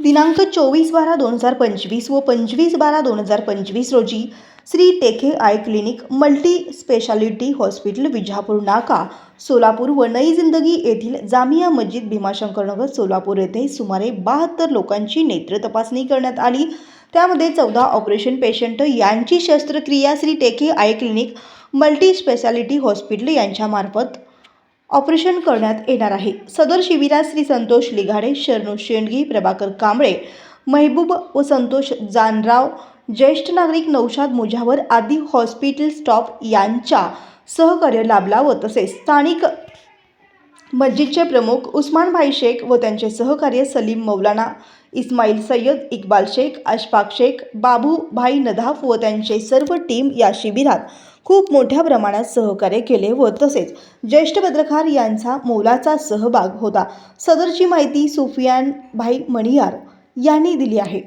दिनांक चोवीस बारा दोन हजार पंचवीस व पंचवीस बारा दोन हजार पंचवीस रोजी Shri Teke eye clinic multi speciality hospital Vijapur नाका सोलापूर व नई जिंदगी येथील जामिया मस्जिद भीमाशंकरनगर सोलापूर येथे सुमारे बहात्तर लोकांची नेत्र तपासणी करण्यात आली. त्यामध्ये चौदा ऑपरेशन पेशंट यांची शस्त्रक्रिया Shri Teke eye clinic multi speciality hospital यांच्यामार्फत ऑपरेशन करण्यात येणार आहे. सदर शिबिरात श्री संतोष लिघाडे शरणू शेंडगी प्रभाकर कांबळे महबूब व संतोष जानराव ज्येष्ठ नागरिक नौशाद मुजावर आदी हॉस्पिटल स्टॉफ यांच्या सहकार्य लाभला व तसेच स्थानिक मस्जिदचे प्रमुख उस्मानभाई शेख व त्यांचे सहकार्य सलीम मौलाना इस्माईल सय्यद इक्बाल शेख अशफाक शेख बाबू भाई नदाफ व त्यांचे सर्व टीम या शिबिरात खूप मोठ्या प्रमाणात सहकार्य केले व तसेच ज्येष्ठ पत्रकार यांचा मोलाचा सहभाग होता. सदरची माहिती सुफियान भाई मणियार यांनी दिली आहे.